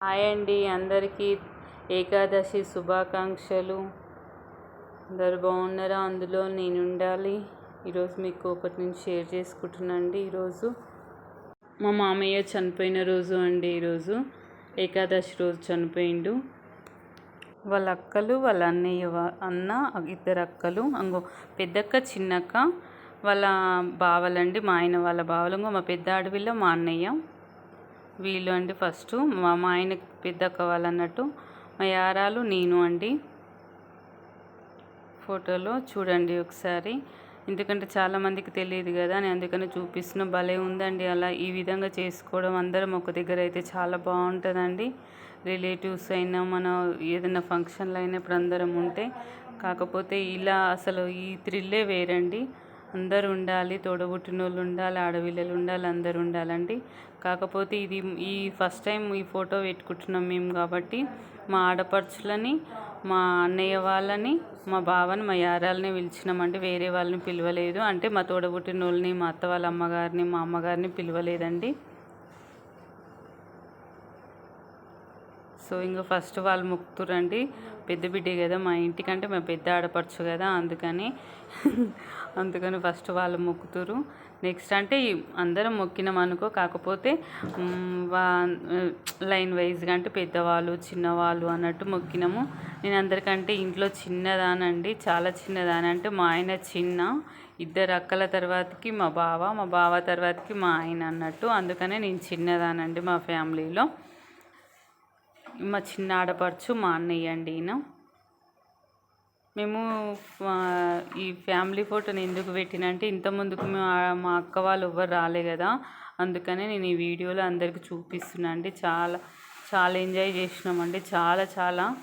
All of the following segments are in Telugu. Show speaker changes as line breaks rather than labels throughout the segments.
హాయ్ అండి అందరికీ ఏకాదశి శుభాకాంక్షలు. అందరు బాగున్నారా? అందులో నేను ఉండాలి. ఈరోజు మీకు ఒకటి నేను షేర్ చేసుకుంటున్నాను అండి ఈరోజు మా మామయ్య చనిపోయిన రోజు అండి ఈరోజు. ఏకాదశి రోజు చనిపోయిండు. వాళ్ళ అక్కలు వాళ్ళ అన్నయ్య అన్న ఇద్దరు అక్కలు అంగో పెద్దక్క చిన్నక్క వాళ్ళ బావలండి మా ఆయన వాళ్ళ బావలు మా పెద్ద అడవిలో మా అన్నయ్య. వీళ్ళు అండి ఫస్ట్. మా మా ఆయన పెద్ద అక్క వాళ్ళు అన్నట్టు మా యారాలు నేను అండి. ఫోటోలో చూడండి ఒకసారి. ఎందుకంటే చాలామందికి తెలియదు కదా నేను అందుకని చూపిస్తున్న భలే ఉందండి. అలా ఈ విధంగా చేసుకోవడం అందరం ఒక దగ్గర అయితే చాలా బాగుంటుందండి. రిలేటివ్స్ అయినా మన ఏదైనా ఫంక్షన్లు అయినప్పుడు అందరం ఉంటే. కాకపోతే ఇలా అసలు ఈ థ్రిల్లే వేరండి. అందరు ఉండాలి తోడబుట్టిన వాళ్ళు ఉండాలి ఆడపిల్లలు ఉండాలి అందరు ఉండాలండి కాకపోతే ఇది ఈ ఫస్ట్ టైం ఈ ఫోటో పెట్టుకుంటున్నాం మేము కాబట్టి మా ఆడపడుచులని మా అన్నయ్య వాళ్ళని మా బావని మా యారాలని పిలిచినామండి. వేరే వాళ్ళని పిలవలేదు. అంటే మా తోడబుట్టిన వాళ్ళని మా అత్త వాళ్ళ అమ్మగారిని మా అమ్మగారిని పిలవలేదండి. సో ఇంకా ఫస్ట్ వాళ్ళు మొక్కుతురండి పెద్ద బిడ్డే కదా మా ఇంటికంటే మేము పెద్ద ఆడపడుచు కదా అందుకని అందుకని ఫస్ట్ వాళ్ళు మొక్కుతురు. నెక్స్ట్ అంటే అందరం మొక్కినాం అనుకో కాకపోతే వా లైన్ వైజ్గా అంటే పెద్దవాళ్ళు చిన్నవాళ్ళు అన్నట్టు మొక్కినాము. నేను అందరికంటే ఇంట్లో చిన్నదానండి చాలా చిన్నదాని. అంటే మా ఆయన చిన్న ఇద్దరు అక్కల తర్వాతకి మా బావ మా బావ తర్వాతకి మా ఆయన అన్నట్టు. అందుకనే నేను చిన్నదానండి మా ఫ్యామిలీలో. మా చిన్న ఆడపడుచు మా అన్నయ్య అండి ఈయన. మేము ఈ ఫ్యామిలీ ఫోటోని ఎందుకు పెట్టినంటే ఇంత ముందుకు మా- మా అక్క వాళ్ళు ఎవ్వరు రాలే కదా. అందుకనే నేను ఈ వీడియోలో అందరికీ చూపిస్తున్నా అండి. చాలా చాలా ఎంజాయ్ చేసినామండి చాలా చాలా.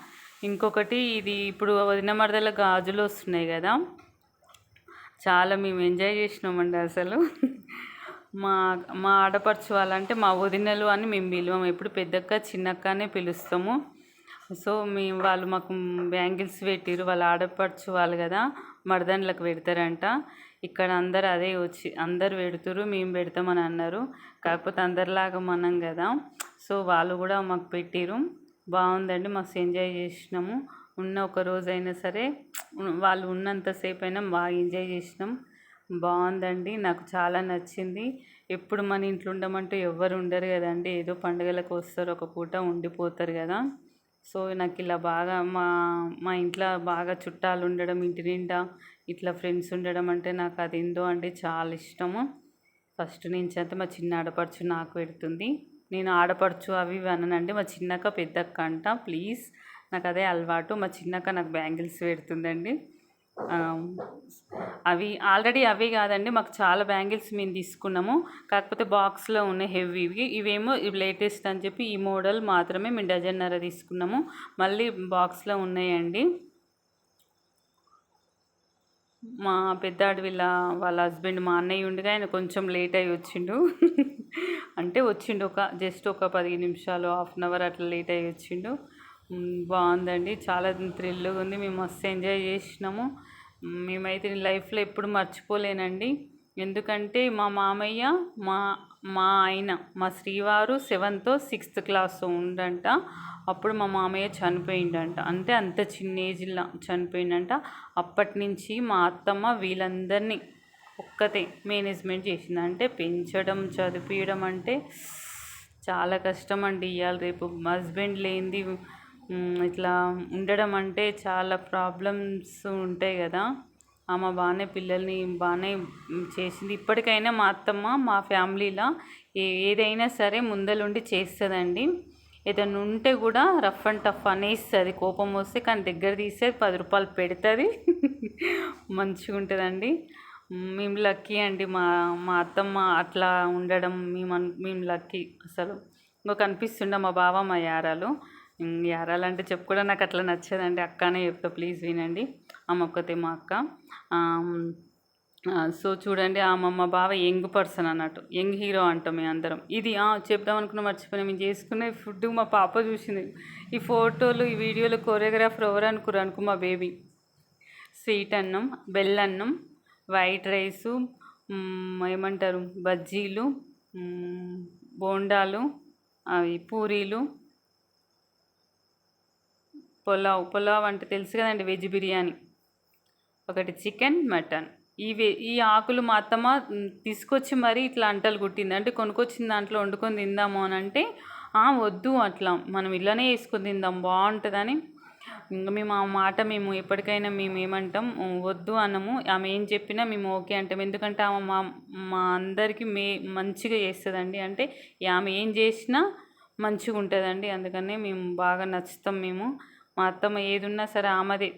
ఇంకొకటి ఇది ఇప్పుడు వదిన మరదల గాజులు వస్తున్నాయి కదా. చాలా మేము ఎంజాయ్ చేసినామండి అసలు. మా మా ఆడపడుచు వాళ్ళంటే మా వదినలు అని మేము పిలువం ఎప్పుడు పెద్దక్క చిన్నక్క అనే పిలుస్తాము. సో మేము వాళ్ళు మాకు బ్యాంగిల్స్ పెట్టిరు వాళ్ళు ఆడపడుచు వాళ్ళు కదా మరదండ్లకు పెడతారంట. ఇక్కడ అందరు అదే వచ్చి అందరు పెడుతురు మేము పెడతామని అన్నారు. కాకపోతే అందరిలాగా మనం కదా. సో వాళ్ళు కూడా మాకు పెట్టిరు బాగుందండి మస్తు ఎంజాయ్ చేసినాము. ఉన్న ఒక రోజైనా సరే వాళ్ళు ఉన్నంతసేపు అయినా బాగా ఎంజాయ్ చేసినాం. బాగుందండి. నాకు చాలా నచ్చింది. ఎప్పుడు మన ఇంట్లో ఉండమంటూ ఎవ్వరు ఉండరు కదండి. ఏదో పండుగలకు వస్తారు ఒక పూట ఉండిపోతారు కదా. సో నాకు ఇలా బాగా మా మా ఇంట్లో బాగా చుట్టాలు ఉండడం ఇంటి నిండా ఇట్లా ఫ్రెండ్స్ ఉండడం అంటే నాకు అది ఏందో అంటే చాలా ఇష్టము. ఫస్ట్ నుంచి అయితే మా చిన్న ఆడపడుచు నాకు పెడుతుంది. నేను ఆడపడుచు అవి ఇవి అనండి మా చిన్నక్క పెద్దక్క అంట ప్లీజ్. నాకు అదే అలవాటు. మా చిన్నక్క నాకు బ్యాంగిల్స్ పెడుతుందండి. అవి ఆల్రెడీ అవి కాదండి మాకు చాలా బ్యాంగిల్స్ మేము తీసుకున్నాము. కాకపోతే బాక్స్లో ఉన్నాయి హెవీవి ఇవేమో ఇవి లేటెస్ట్ అని చెప్పి ఈ మోడల్ మాత్రమే మేము డజన్నర తీసుకున్నాము. మళ్ళీ బాక్స్లో ఉన్నాయండి. మా పెద్ద అడవిల వాళ్ళ హస్బెండ్ మా అన్నయ్య ఉండగా ఆయన కొంచెం లేట్ అయ్యి వచ్చిండు. అంటే వచ్చిండు ఒక జస్ట్ ఒక పదిహేను నిమిషాలు హాఫ్ అన్ అవర్ అట్లా లేట్ అయ్యి వచ్చిండు. బాగుందండి. చాలా థ్రిల్గా ఉంది. మేము మస్తు ఎంజాయ్ చేసినాము. మేమైతే లైఫ్లో ఎప్పుడు మర్చిపోలేనండి. ఎందుకంటే మా మామయ్య మా మా ఆయన మా శ్రీవారు సెవెంత్ సిక్స్త్ క్లాస్ ఉండంట. అప్పుడు మా మామయ్య చనిపోయిండంట. అంటే అంత చిన్న ఏజ్లో చనిపోయిండంట. అప్పటి నుంచి మా అత్తమ్మ వీళ్ళందరినీ ఒక్కతే మేనేజ్మెంట్ చేసింది. అంటే పెంచడం చదివించడం అంటే చాలా కష్టం అండి ఇవాళ రేపు హస్బెండ్ లేనిది ఇట్లా ఉండడం అంటే చాలా ప్రాబ్లమ్స్ ఉంటాయి కదా. ఆమె బాగానే పిల్లల్ని బాగానే చేసింది. ఇప్పటికైనా మా అత్తమ్మ మా ఫ్యామిలీలో ఏ ఏదైనా సరే ముందలుండి చేస్తుందండి. ఏదైనా ఉంటే కూడా రఫ్ అండ్ టఫ్ అనేస్తుంది. కోపం వస్తే కానీ దగ్గర తీస్తే పది రూపాయలు పెడుతుంది. మంచిగా ఉంటుందండి. మేము లక్కీ అండి. మా మా అత్తమ్మ అట్లా ఉండడం మేము మేము లక్కీ అసలు. ఇంకొక కనిపిస్తుండే మా బావ మా యారాలు. ఎరాలంటే చెప్పు కూడా చెప్పుకోవడం నాకు అట్లా నచ్చదండి. అక్కనే చెప్తా ప్లీజ్ వినండి. ఆమె ఒక్కతే మా అక్క. సో చూడండి ఆ మమ్మ బావ యంగ్ పర్సన్ అన్నట్టు. యంగ్ హీరో అంటాం మేము అందరం. ఇది చెప్దాం అనుకున్న మర్చిపోయినా మేము చేసుకునే ఫుడ్ మా పాప చూసింది. ఈ ఫోటోలు ఈ వీడియోలు కొరియోగ్రాఫర్ ఎవరు అనుకురు అనుకో మా బేబీ స్వీట్ అన్నం బెల్లన్నం వైట్ రైసు ఏమంటారు బజ్జీలు బోండాలు అవి పూరీలు పులావ్ పులావ్ అంటే తెలుసు కదండి వెజ్ బిర్యానీ. ఒకటి చికెన్ మటన్. ఈ ఈ ఆకులు మా అత్తమ్మ తీసుకొచ్చి మరీ ఇట్లా అంటలు కుట్టింది. అంటే కొనుక్కొచ్చిన దాంట్లో వండుకొని తిందాము అని అంటే "ఆ, వద్దు అట్లా. మనం ఇలానే వేసుకొని తిందాం. బాగుంటుందని. ఇంకా మేము ఆ మాట మేము ఎప్పటికైనా మేము ఏమంటాం వద్దు అనము ఆమె ఏం చెప్పినా మేము ఓకే అంటాం. ఎందుకంటే ఆమె మా మా అందరికీ మే మంచిగా చేస్తుందండి. అంటే ఆమె ఏం చేసినా మంచిగా ఉంటుందండి అందుకనే మేము బాగా నచ్చుతాం మేము. మా అత్తమ్మ ఏది ఉన్నా సరే ఆమెదే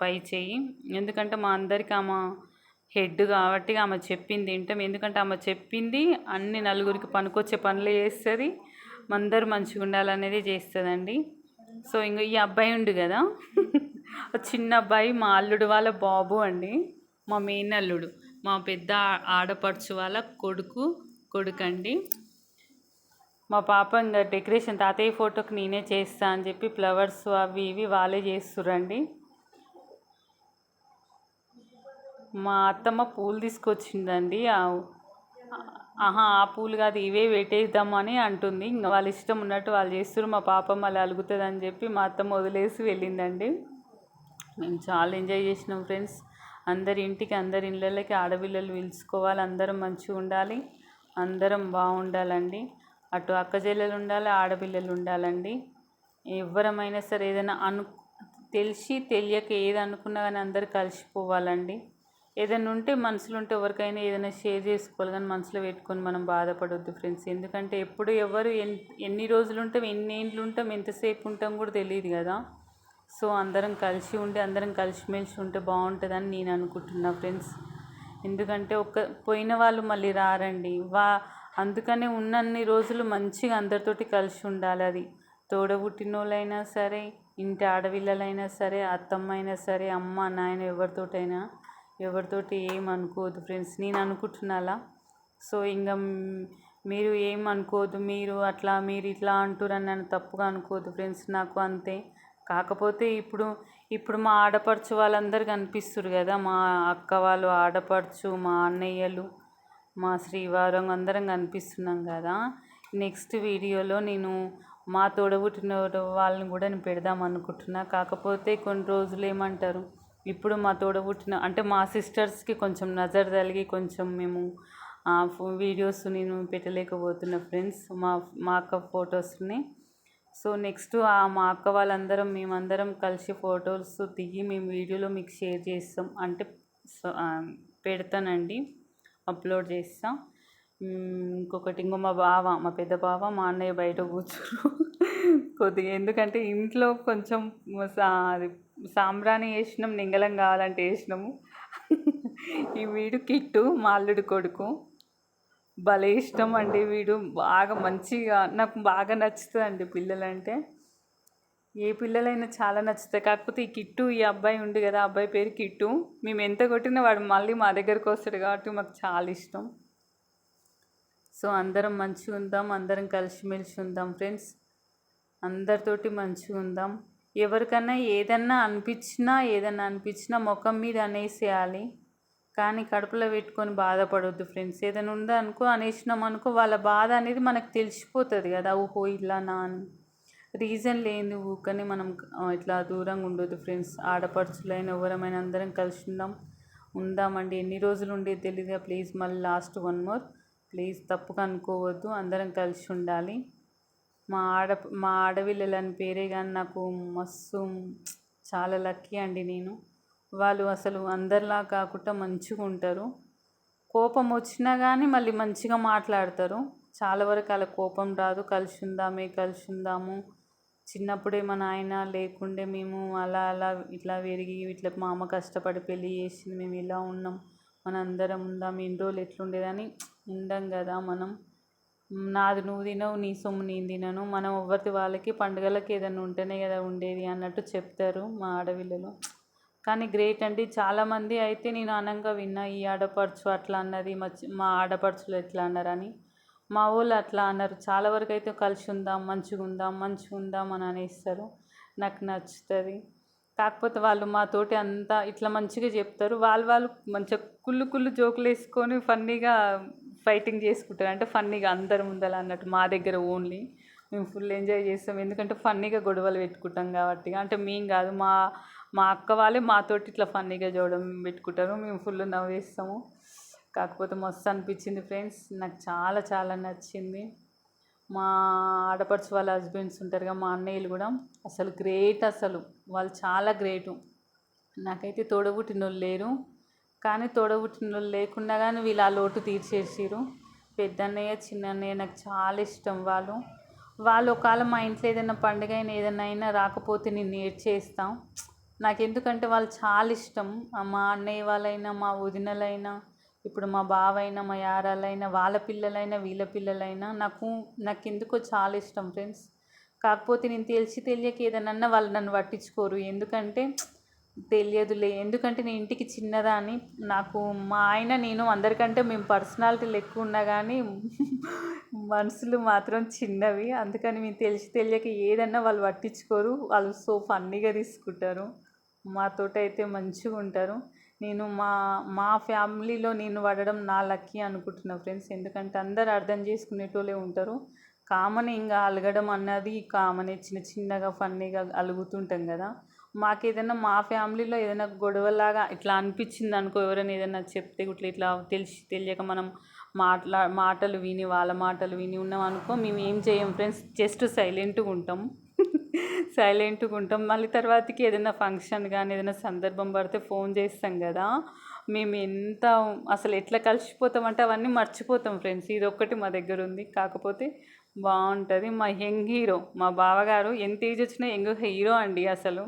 పై చేయి. ఎందుకంటే మా అందరికి ఆమె హెడ్ కాబట్టి ఆమె చెప్పింది వింటాం. ఎందుకంటే ఆమె చెప్పింది అన్ని నలుగురికి పనికొచ్చే పనులే చేస్తుంది. అందరూ మంచిగా ఉండాలనేది చేస్తుందండి. సో ఇంక ఈ అబ్బాయి ఉండు కదా. చిన్న అబ్బాయి మా అల్లుడు వాళ్ళ బాబు అండి. మా మెయిన్ అల్లుడు. మా పెద్ద ఆడపడుచు వాళ్ళ కొడుకు కొడుకండి. మా పాప ఇంకా డెకరేషన్ తాతయ్య ఫోటోకి నేనే చేస్తా అని చెప్పి ఫ్లవర్స్ అవి ఇవి వాళ్ళే చేస్తురండి మా అత్తమ్మ పూలు తీసుకొచ్చిందండి. ఆహా ఆ పూలు కాదు ఇవే పెట్టేద్దామని అంటుంది. ఇంకా వాళ్ళ ఇష్టం ఉన్నట్టు వాళ్ళు చేస్తారు మా పాప మళ్ళీ అలుగుతుంది అని చెప్పి మా అత్తమ్మ వదిలేసి వెళ్ళిందండి. మేము చాలా ఎంజాయ్ చేసినాం ఫ్రెండ్స్. అందరి ఇంటికి అందరి ఇళ్ళకి ఆడపిల్లలు పిలుచుకోవాలి. అందరం మంచిగా ఉండాలి. అందరం బాగుండాలండి. అటు అక్క చెల్లెలు ఉండాలి ఆడపిల్లలు ఉండాలండి. ఎవరమైనా సరే ఏదైనా అను తెలిసి తెలియక ఏది అనుకున్నా కానీ అందరు కలిసిపోవాలండి. ఏదైనా ఉంటే మనసులో ఉంటే ఎవరికైనా ఏదైనా షేర్ చేసుకోవాలి కానీ మనసులో పెట్టుకొని మనం బాధపడొద్దు ఫ్రెండ్స్. ఎందుకంటే ఎప్పుడు ఎవరు ఎన్ ఎన్ని రోజులు ఉంటాం ఎన్ని ఏండ్లు ఉంటాం ఎంతసేపు ఉంటాం కూడా తెలియదు కదా. సో అందరం కలిసి ఉండి అందరం కలిసిమెలిసి ఉంటే బాగుంటుందని నేను అనుకుంటున్నా ఫ్రెండ్స్. ఎందుకంటే ఒక పోయిన వాళ్ళు మళ్ళీ రారండి. వా అందుకనే ఉన్నన్ని రోజులు మంచిగా అందరితోటి కలిసి ఉండాలి అది. తోడబుట్టిన వాళ్ళైనా సరే ఇంటి ఆడపిల్లలైనా సరే అత్తమ్మ అయినా సరే అమ్మ నాయన ఎవరితోటైనా ఎవరితోటి ఏం అనుకోవద్దు ఫ్రెండ్స్. నేను అనుకుంటున్నాలా? సో ఇంకా మీరు ఏం అనుకోవద్దు మీరు అట్లా మీరు ఇట్లా అంటురని నన్ను తప్పుగా అనుకోవద్దు ఫ్రెండ్స్. నాకు అంతే. కాకపోతే ఇప్పుడు ఇప్పుడు మా ఆడపడుచు వాళ్ళందరూ కనిపిస్తారు కదా మా అక్క వాళ్ళు ఆడపడుచు మా అన్నయ్యలు మా శ్రీవారం అందరం కనిపిస్తున్నాం కదా. నెక్స్ట్ వీడియోలో నేను మా తోడబుట్టిన వాళ్ళని కూడా నేను పెడదాం అనుకుంటున్నా. కాకపోతే కొన్ని రోజులు ఏమంటారు? ఇప్పుడు మా తోడబుట్టిన అంటే మా సిస్టర్స్కి కొంచెం నజర్ తగిలి కొంచెం మేము వీడియోస్ నేను పెట్టలేకపోతున్నా ఫ్రెండ్స్ మా మా అక్క ఫొటోస్ని. సో నెక్స్ట్ ఆ మా అక్క వాళ్ళందరం మేమందరం కలిసి ఫొటోస్ దిగి మేము వీడియోలో మీకు షేర్ చేస్తాం. అంటే సో, పెడతానండి. అప్లోడ్ చేస్తా. ఇంకొకటి ఇంకో మా బావ మా పెద్ద బావ మా అన్నయ్య బయట కూర్చురు కొద్దిగా ఎందుకంటే ఇంట్లో కొంచెం సా అది సాంబ్రాణి వేసినాం నింగలం కావాలంటే వేసినాము. ఈ వీడు కిట్టు మా అల్లుడు కొడుకు. భలే ఇష్టం అండి వీడు. బాగా మంచిగా నాకు బాగా నచ్చుతుందండి పిల్లలంటే. ఏ పిల్లలైనా చాలా నచ్చుతాయి. కాకపోతే ఈ కిట్టు ఈ అబ్బాయి ఉంది కదా ఆ అబ్బాయి పేరు కిట్టు. మేము ఎంత కొట్టినా వాడు మళ్ళీ మా దగ్గరకు వస్తాడు కాబట్టి మాకు చాలా ఇష్టం. సో అందరం మంచిగా ఉందాం అందరం కలిసిమెలిసి ఉందాం ఫ్రెండ్స్. అందరితోటి మంచిగా ఉందాం. ఎవరికన్నా ఏదన్నా అనిపించినా ఏదన్నా అనిపించినా ముఖం మీద అనేసేయాలి. కానీ కడుపులో పెట్టుకొని బాధపడవద్దు ఫ్రెండ్స్. ఏదైనా ఉందా అనుకో అనేసినాం అనుకో వాళ్ళ బాధ అనేది మనకు తెలిసిపోతుంది కదా. ఓహో ఇలా నా అని. రీజన్ లేని ఊరికనే మనం ఇట్లా దూరంగా ఉండొద్దు ఫ్రెండ్స్. ఆడపడుచులైన ఎవరమైనా అందరం కలిసి ఉందాం ఉందామండి. ఎన్ని రోజులు ఉండేది తెలియదుగా ప్లీజ్ మళ్ళీ లాస్ట్ వన్ మోర్. ప్లీజ్ తప్పుగా అనుకోవద్దు. అందరం కలిసి ఉండాలి. మా ఆడ మా ఆడపిల్లలని పేరే కానీ నాకు మస్తు చాలా లక్కీ అండి నేను. వాళ్ళు అసలు అందరిలా కాకుండా మంచిగా ఉంటారు. కోపం వచ్చినా కానీ మళ్ళీ మంచిగా మాట్లాడతారు. చాలా వరకు అలా కోపం రాదు. కలిసి ఉందామే కలిసి ఉందాము. చిన్నప్పుడే మా నాయన లేకుండే మేము అలా అలా ఇట్లా పెరిగి ఇట్లా మా అమ్మ కష్టపడి పెళ్ళి చేసింది. మేము ఇలా ఉన్నాం మన అందరం ఉందాం ఇన్ని రోజులు ఎట్లుండేదని ఉండం కదా మనం. నాది నువ్వు తినవు నీ సొమ్ము నేను తినను. మనం ఎవరిది వాళ్ళకి పండుగలకి ఏదైనా ఉంటేనే కదా ఉండేది అన్నట్టు చెప్తారు మా ఆడపిల్లలు. కానీ గ్రేట్ అండి. చాలామంది అయితే నేను అనంగా విన్నా ఈ ఆడపడుచు అట్లా అన్నది మా మా ఆడపడుచులు ఎట్లా అన్నారని. మా వాళ్ళు అట్లా అన్నారు. చాలా వరకు అయితే కలిసి ఉందాం మంచిగా ఉందాం మంచిగా ఉందాం అని అనేస్తారు. నాకు నచ్చుతుంది. కాకపోతే వాళ్ళు మాతోటి అంతా ఇట్లా మంచిగా చెప్తారు. వాళ్ళు వాళ్ళు మంచిగా కుళ్ళు కుళ్ళు జోకులు వేసుకొని ఫన్నీగా ఫైటింగ్ చేసుకుంటారు. అంటే ఫన్నీగా అందరి ముందల అన్నట్టు మా దగ్గర ఓన్లీ. మేము ఫుల్ ఎంజాయ్ చేస్తాం. ఎందుకంటే ఫన్నీగా గొడవలు పెట్టుకుంటాం కాబట్టి. అంటే మేము కాదు మా మా అక్క వాళ్ళే మాతోటి ఇట్లా ఫన్నీగా చూడడం పెట్టుకుంటారు. మేము ఫుల్ నవ్వేస్తాము. కాకపోతే మస్తు అనిపించింది ఫ్రెండ్స్. నాకు చాలా చాలా నచ్చింది. మా ఆడపడుచు వాళ్ళ హస్బెండ్స్ ఉంటారుగా మా అన్నయ్యలు కూడా. అసలు గ్రేట్ అసలు. వాళ్ళు చాలా గ్రేటు. నాకైతే తోడబుట్టిన వాళ్ళు లేరు. కానీ తోడబుట్టిన వాళ్ళు లేకుండా కానీ వీళ్ళు ఆ లోటు తీర్చేసారు పెద్దన్నయ్య చిన్నన్నయ్య నాకు చాలా ఇష్టం వాళ్ళు. వాళ్ళు ఒకవేళ మా ఇంట్లో ఏదైనా పండుగ అయినా ఏదైనా అయినా రాకపోతే నేను ఏడ్చేస్తాం. నాకు ఎందుకంటే వాళ్ళు చాలా ఇష్టం. మా అన్నయ్య వాళ్ళైనా మా వదినలైనా ఇప్పుడు మా బావైనా మా యారాలైనా వాళ్ళ పిల్లలైనా వీళ్ళ పిల్లలైనా నాకు నాకు ఎందుకో చాలా ఇష్టం ఫ్రెండ్స్. కాకపోతే నేను తెలిసి తెలియక ఏదన్నా వాళ్ళు నన్ను పట్టించుకోరు. ఎందుకంటే తెలియదులే. ఎందుకంటే నేను ఇంటికి చిన్నదాని నాకు మా ఆయన నేను అందరికంటే మేము పర్సనాలిటీలు ఎక్కువ ఉన్నా కానీ మనసులు మాత్రం చిన్నవి. అందుకని మేము తెలిసి తెలియక ఏదన్నా వాళ్ళు పట్టించుకోరు. వాళ్ళు సో ఫన్నీగా తీసుకుంటారు. మాతోటైతే అయితే మంచిగా ఉంటారు నేను మా మా ఫ్యామిలీలో నేను పడడం నా లక్కీ అనుకుంటున్నా ఫ్రెండ్స్. ఎందుకంటే అందరు అర్థం చేసుకునేటోళ్ళే ఉంటారు. కామన్ ఇంకా అలగడం అన్నది కామనే చిన్న చిన్నగా ఫన్నీగా అలుగుతుంటాం కదా. మాకేదైనా మా ఫ్యామిలీలో ఏదైనా గొడవలాగా ఇట్లా అనిపించింది అనుకో ఎవరైనా ఏదైనా చెప్తే ఇట్లా ఇట్లా తెలిసి తెలియక మనం మాట్లా మాటలు విని వాళ్ళ మాటలు విని ఉన్నాం అనుకో మేము ఏం చేయం ఫ్రెండ్స్? జస్ట్ సైలెంట్గా ఉంటాం. సైలెంట్గా ఉంటాం. మళ్ళీ తర్వాతకి ఏదైనా ఫంక్షన్ కానీ ఏదైనా సందర్భం పడితే ఫోన్ చేస్తాం కదా! మేము ఎంత అసలు ఎట్లా కలిసిపోతామంటే అవన్నీ మర్చిపోతాం ఫ్రెండ్స్. ఇది ఒక్కటి మా దగ్గర ఉంది. కాకపోతే బాగుంటుంది. మా యంగ్ హీరో మా బావగారు ఎంత ఏజ్ వచ్చినా యంగ్ హీరో అండి అసలు.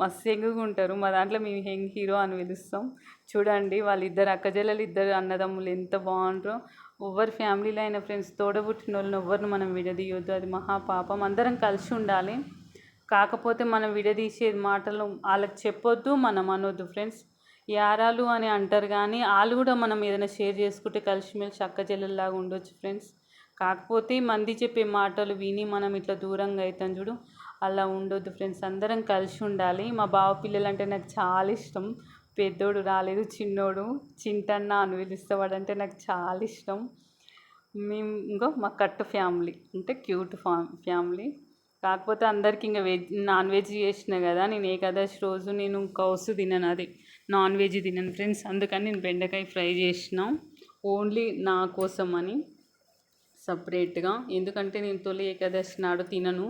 మస్తు యంగ్గా ఉంటారు. మా దాంట్లో మేము యంగ్ హీరో అని పిలుస్తాం. చూడండి వాళ్ళిద్దరు అక్కజల్లలు ఇద్దరు అన్నదమ్ములు ఎంత బాగుంటారో ఎవరి ఫ్యామిలీలో అయినా ఫ్రెండ్స్ తోడబుట్టిన వాళ్ళని ఎవరిని మనం విడదీయొద్దు. అది మహాపాపం అందరం కలిసి ఉండాలి. కాకపోతే మనం విడదీసే మాటలు వాళ్ళకి చెప్పొద్దు మనం అనొద్దు ఫ్రెండ్స్. యారాలు అని అంటారు కానీ వాళ్ళు కూడా మనం ఏదైనా షేర్ చేసుకుంటే కలిసిమెలిసి అక్క చెల్లెల్లాగా ఉండొచ్చు ఫ్రెండ్స్. కాకపోతే మంది చెప్పే మాటలు విని మనం ఇట్లా దూరంగా అవుతాం చూడు అలా ఉండొద్దు ఫ్రెండ్స్. అందరం కలిసి ఉండాలి. మా బావ పిల్లలు అంటే నాకు చాలా ఇష్టం. పెద్దోడు రాలేదు చిన్నోడు చింటన్న అని పిలుస్తావాడంటే నాకు చాలా ఇష్టం. మేము ఇంకో మా కట్టు ఫ్యామిలీ అంటే క్యూట్ ఫ్యామిలీ. కాకపోతే అందరికి ఇంకా వెజ్ నాన్ వెజ్ చేసిన కదా నేను ఏకాదశి రోజు నేను కౌసు తినను అది. నాన్ వెజ్ తినను ఫ్రెండ్స్ అందుకని నేను బెండకాయ ఫ్రై చేసిన. ఓన్లీ నా కోసం అని సపరేట్గా. ఎందుకంటే నేను తొలి ఏకాదశి నాడు తినను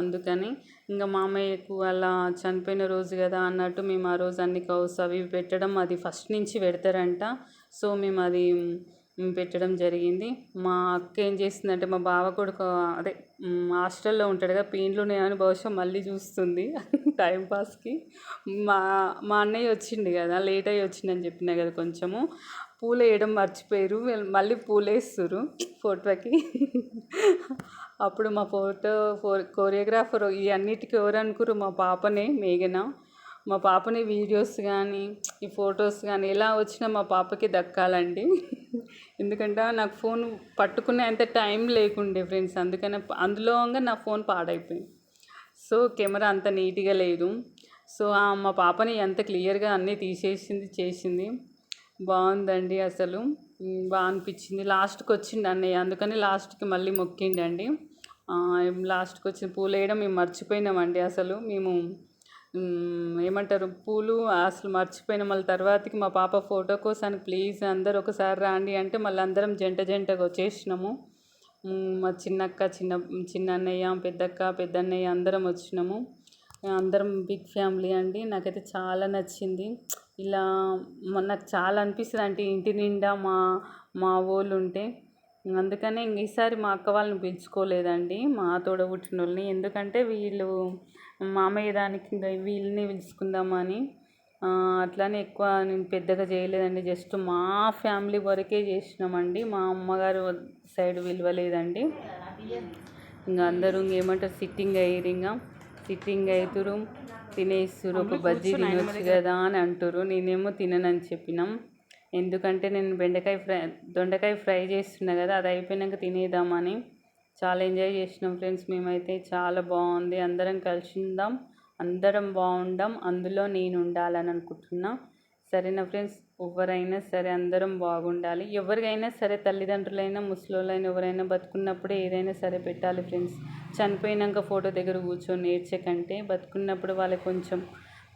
అందుకని. ఇంకా మామయ్యకు అలా చనిపోయిన రోజు కదా అన్నట్టు మేము ఆ రోజు అన్ని కౌస్ అవి పెట్టడం అది ఫస్ట్ నుంచి పెడతారంట. సో మేము అది పెట్టడం జరిగింది. మా అక్క ఏం చేస్తుందంటే మా బావ కొడుకు అదే హాస్టల్లో ఉంటాడు కదా పెయిన్లు ఉన్నాయని బహుశా మళ్ళీ చూస్తుంది టైంపాస్కి మా మా అన్నయ్య వచ్చిండు కదా లేట్ అయ్యి వచ్చిందని చెప్పిన కదా కొంచెము. పూలు వేయడం మర్చిపోయారు మళ్ళీ పూలు వేస్తారు ఫోటోకి. అప్పుడు మా ఫోటో ఫో కోరియోగ్రాఫర్ ఇవన్నిటికి ఎవరు అనుకురు మా పాపనే మేఘన. మా పాపని వీడియోస్ కానీ ఈ ఫొటోస్ కానీ ఎలా వచ్చినా మా పాపకి దక్కాలండి. ఎందుకంటే నాకు ఫోన్ పట్టుకునే అంత టైం లేకుండే ఫ్రెండ్స్. అందుకనే అందులో నా ఫోన్ పాడైపోయింది. సో కెమెరా అంత నీట్గా లేదు. సో మా పాపని ఎంత క్లియర్గా అన్నీ తీసేసింది చేసింది. బాగుందండి అసలు. బాగా అనిపించింది. లాస్ట్కి వచ్చింది అన్నయ్య. అందుకని లాస్ట్కి మళ్ళీ మొక్కిండండి. లాస్ట్కి వచ్చిన పూలు వేయడం మేము మర్చిపోయినామండి అసలు. మేము ఏమంటారు? పూలు అసలు మర్చిపోయిన మళ్ళీ తర్వాతకి మా పాప ఫోటో కోసం ప్లీజ్ అందరు ఒకసారి రాండి అంటే మళ్ళీ అందరం జంట జంటగా వచ్చేసినాము. మా చిన్నక్క చిన్న చిన్న అన్నయ్య పెద్దక్క పెద్దన్నయ్య అందరం వచ్చినాము. అందరం బిగ్ ఫ్యామిలీ అండి. నాకైతే చాలా నచ్చింది. ఇలా నాకు చాలా అనిపిస్తుంది అంటే ఇంటి నిండా మా మా వాళ్ళు ఉంటే. అందుకనే ఇంక ఈసారి మా అక్క వాళ్ళని పిలుచుకోలేదండి. మా తోడ పుట్టిన వాళ్ళని ఎందుకంటే వీళ్ళు మామయ్య దానికి వీళ్ళని పిలుచుకుందామని అట్లానే ఎక్కువ నేను పెద్దగా చేయలేదండి. జస్ట్ మా ఫ్యామిలీ వరకే చేసినామండి. మా అమ్మగారు సైడ్ విలువలేదండి. ఇంకా అందరూ ఏమంటారు సిట్టింగ్ అయ్యారు ఇంకా. సిట్టింగ్ అవుతురు తినేస్తురు ఒక బజ్జీ తినొచ్చు కదా అని అంటారు నేనేమో తిననని చెప్పినాం. ఎందుకంటే నేను బెండకాయ ఫ్రై దొండకాయ ఫ్రై చేస్తున్నా కదా అది అయిపోయినాక తినేద్దామని. చాలా ఎంజాయ్ చేసినాం ఫ్రెండ్స్. మేమైతే చాలా బాగుంది. అందరం కలిసి ఉందాం అందరం బాగుందాం అందులో నేను ఉండాలని అనుకుంటున్నా. సరేనా ఫ్రెండ్స్? ఎవరైనా సరే అందరం బాగుండాలి. ఎవరికైనా సరే తల్లిదండ్రులైనా ముసలోళ్ళైనా ఎవరైనా బతుకున్నప్పుడే ఏదైనా సరే పెట్టాలి ఫ్రెండ్స్. చనిపోయినాక ఫోటో దగ్గర కూర్చొని నేర్చకంటే బతుకున్నప్పుడు వాళ్ళకి కొంచెం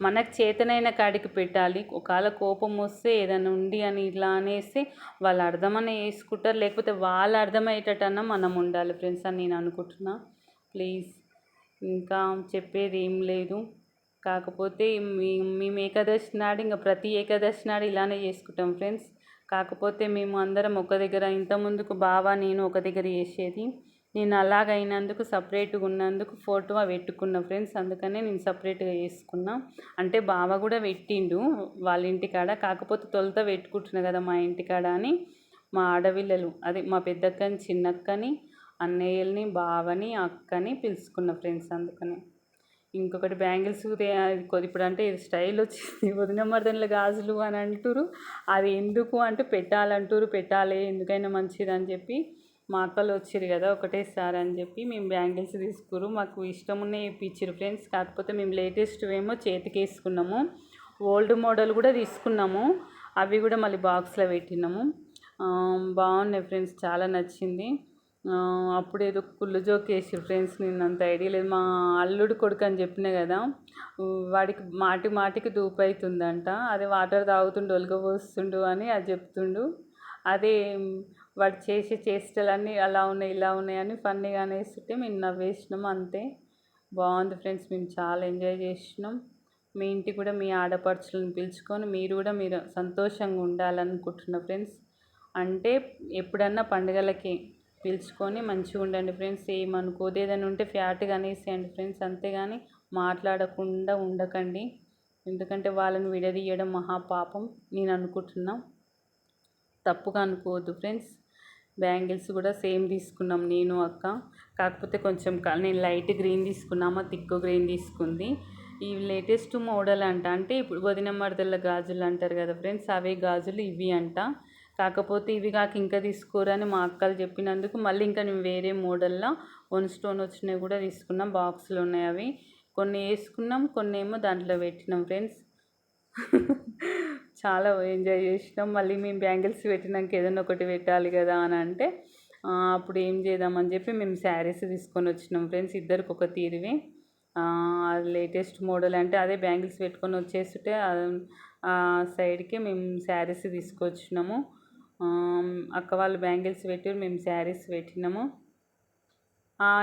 మనకు చేతనైన కాడికి పెట్టాలి. ఒకవేళ కోపం వస్తే ఏదైనా ఉంది అని ఇట్లా అనేసి వాళ్ళు అర్థమని వేసుకుంటారు లేకపోతే వాళ్ళు అర్థమయ్యేటట్టన్నా మనం ఉండాలి ఫ్రెండ్స్ అని నేను అనుకుంటున్నా. ప్లీజ్. ఇంకా చెప్పేది ఏం లేదు. కాకపోతే మీ మేము ఏకాదశి నాడు ఇంకా ప్రతి ఏకాదశి నాడు ఇలానే చేసుకుంటాం ఫ్రెండ్స్. కాకపోతే మేము అందరం ఒక దగ్గర ఇంత ముందుకు బావ నేను ఒక దగ్గర చేసేది. నేను అలాగైనందుకు సపరేట్గా ఉన్నందుకు ఫోటో పెట్టుకున్న ఫ్రెండ్స్ అందుకనే నేను సపరేట్గా వేసుకున్నా అంటే బావ కూడా పెట్టిండు వాళ్ళ ఇంటికాడ కాకపోతే తొలుత పెట్టుకుంటున్నా కదా మా ఇంటికాడ అని. మా ఆడపిల్లలు అదే మా పెద్దక్కని చిన్నక్కని అన్నయ్యల్ని బావని అక్కని పిలుచుకున్న ఫ్రెండ్స్ అందుకని. ఇంకొకటి బ్యాంగిల్స్ ఇప్పుడు అంటే ఇది స్టైల్ వచ్చింది. వదిన మర్దనల గాజులు అని అంటారు అది ఎందుకు అంటే పెట్టాలంటారు పెట్టాలి ఎందుకైనా మంచిది అని చెప్పి మా అక్కలు వచ్చారు కదా ఒకటేసారి అని చెప్పి మేము బ్యాంగిల్స్ తీసుకురు మాకు ఇష్టం ఉన్నాయి ఇప్పించారు ఫ్రెండ్స్. కాకపోతే మేము లేటెస్ట్ ఏమో చేతికి వేసుకున్నాము ఓల్డ్ మోడల్ కూడా తీసుకున్నాము. అవి కూడా మళ్ళీ బాక్స్లో పెట్టినాము. బాగున్నాయి ఫ్రెండ్స్ చాలా నచ్చింది. అప్పుడు ఏదో కుళ్ళు జోక్ వేసి ఫ్రెండ్స్ నేను అంత ఐడియా లేదు. మా అల్లుడు కొడుకు అని చెప్పిన కదా వాడికి మాటి మాటికి దూపు అవుతుందంట అదే వాటర్ తాగుతుండు ఒలగబోస్తుండు అని అది చెప్తుండు. అదే వాడు చేసే చేష్టలన్నీ అలా ఉన్నాయి ఇలా ఉన్నాయి అని ఫన్నీగా అనేస్తుంటే మేము నవ్వేసినాం అంతే. బాగుంది ఫ్రెండ్స్ మేము చాలా ఎంజాయ్ చేసినాం. మీ ఇంటికి కూడా మీ ఆడపడుచులను పిలుచుకొని మీరు కూడా మీరు సంతోషంగా ఉండాలనుకుంటున్న ఫ్రెండ్స్. అంటే ఎప్పుడన్నా పండుగలకి పిలుచుకొని మంచిగా ఉండండి ఫ్రెండ్స్. ఏమనుకోదు ఏదైనా ఉంటే ఫ్యాట్గా అనేసేయండి ఫ్రెండ్స్. అంతేగాని మాట్లాడకుండా ఉండకండి. ఎందుకంటే వాళ్ళని విడదీయడం మహాపాపం నేను అనుకుంటున్నా. తప్పుగా అనుకోవద్దు ఫ్రెండ్స్. బ్యాంగిల్స్ కూడా సేమ్ తీసుకున్నాం నేను అక్క. కాకపోతే కొంచెం నేను లైట్ గ్రీన్ తీసుకున్నామా తిక్కు గ్రీన్ తీసుకుంది. ఈ లేటెస్ట్ మోడల్ అంట. అంటే ఇప్పుడు వదిన మరదల గాజులు అంటారు కదా ఫ్రెండ్స్ అవే గాజులు ఇవి అంట. కాకపోతే ఇవి కాక ఇంకా తీసుకోరని మా అక్కలు చెప్పినందుకు మళ్ళీ ఇంకా నేను వేరే మోడల్లో వన్ స్టోన్ వచ్చినవి కూడా తీసుకున్నాం బాక్స్లు ఉన్నాయి అవి. కొన్ని వేసుకున్నాం కొన్ని ఏమో దాంట్లో పెట్టినాం ఫ్రెండ్స్. చాలా ఎంజాయ్ చేసినాం. మళ్ళీ మేము బ్యాంగిల్స్ పెట్టినాక ఏదైనా ఒకటి పెట్టాలి కదా అని అంటే అప్పుడు ఏం చేద్దామని చెప్పి మేము శారీస్ తీసుకొని వచ్చినాం ఫ్రెండ్స్. ఇద్దరికి ఒక తీరివి. లేటెస్ట్ మోడల్ అంటే అదే బ్యాంగిల్స్ పెట్టుకొని వచ్చేస్తుంటే సైడ్కి మేము శారీస్ తీసుకొచ్చినాము. అక్క వాళ్ళు బ్యాంగిల్స్ పెట్టారు మేము శారీస్ పెట్టినాము.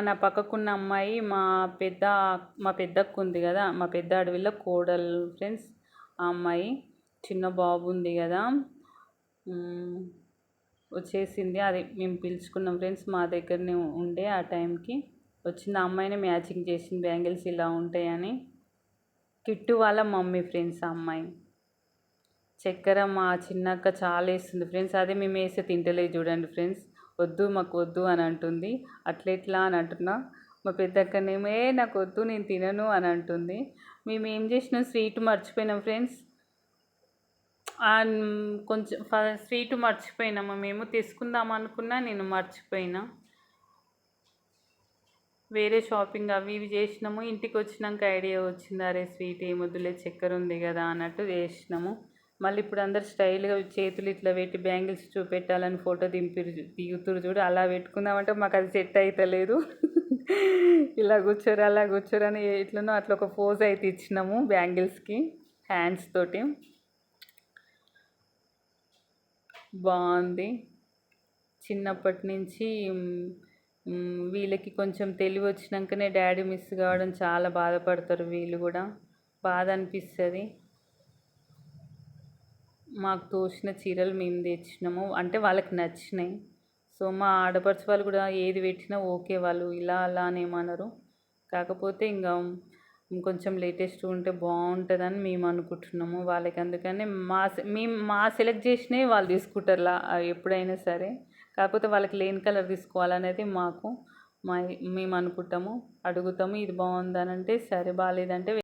నా పక్కకున్న అమ్మాయి మా పెద్ద మా పెద్దక్కు ఉంది కదా మా పెద్ద అడవిలో కోడలు ఫ్రెండ్స్ ఆ అమ్మాయి. చిన్న బాబు ఉంది కదా. వచ్చేసింది. అది మేము పిలుచుకున్నాం ఫ్రెండ్స్. మా దగ్గరనే ఉండే ఆ టైంకి. వచ్చిన అమ్మాయిని మ్యాచింగ్ చేసింది. బ్యాంగిల్స్ ఇలా ఉంటాయని. కిట్టు వాళ్ళ మమ్మీ ఫ్రెండ్స్ ఆ అమ్మాయి. చక్కెర మా చిన్నక్క చాలా వేస్తుంది ఫ్రెండ్స్. అదే మేము వేస్తే తింటలేదు చూడండి ఫ్రెండ్స్. వద్దు మాకు వద్దు అని అంటుంది. అట్లెట్లా అని అంటున్నా. మా పెద్దక్కనేమో ఏ నాకు వద్దు నేను తినను అని అంటుంది. మేము ఏం చేసినాం? స్వీట్ మర్చిపోయినాం ఫ్రెండ్స్. కొంచెం స్వీట్ మర్చిపోయినాము మేము తీసుకుందాం అనుకున్నా నేను మర్చిపోయినా. వేరే షాపింగ్ అవి ఇవి చేసినాము. ఇంటికి వచ్చినాక ఐడియా వచ్చింది అరే స్వీట్ ఏమొద్దులే చక్కెర ఉంది కదా అన్నట్టు చేసినాము. మళ్ళీ ఇప్పుడు అందరు స్టైల్గా చేతులు ఇట్లా పెట్టి బ్యాంగిల్స్ చూపెట్టాలని ఫోటో దింపి దిగుతురు చూడు అలా పెట్టుకుందామంటే మాకు అది సెట్ అవుతలేదు ఇలా కూర్చోరు అలా కూర్చోరు అని ఎట్లనో అట్లా ఒక పోజ్ అయితే ఇచ్చినాము బ్యాంగిల్స్కి హ్యాండ్స్ తోటి. బాగుంది. చిన్నప్పటి నుంచి వీళ్ళకి కొంచెం తెలివి వచ్చినాకనే డాడీ మిస్ కావడం చాలా బాధపడతారు వీళ్ళు కూడా. బాధ అనిపిస్తుంది. మాకు తోచిన చీరలు మేము తెచ్చినాము. అంటే వాళ్ళకి నచ్చినాయి. సో మా ఆడపడుచు వాళ్ళు కూడా ఏది పెట్టినా ఓకే వాళ్ళు ఇలా అలా అని కాకపోతే ఇంకా కొంచెం లేటెస్ట్ ఉంటే బాగుంటుందని మేము అనుకుంటున్నాము వాళ్ళకి. అందుకని మా మేము మా సెలెక్ట్ చేసినవి వాళ్ళు తీసుకుంటారు ఎప్పుడైనా సరే. కాకపోతే వాళ్ళకి లేని కలర్ తీసుకోవాలనేది మాకు మా మేము అనుకుంటాము. అడుగుతాము ఇది బాగుందని అంటే సరే బాగాలేదంటే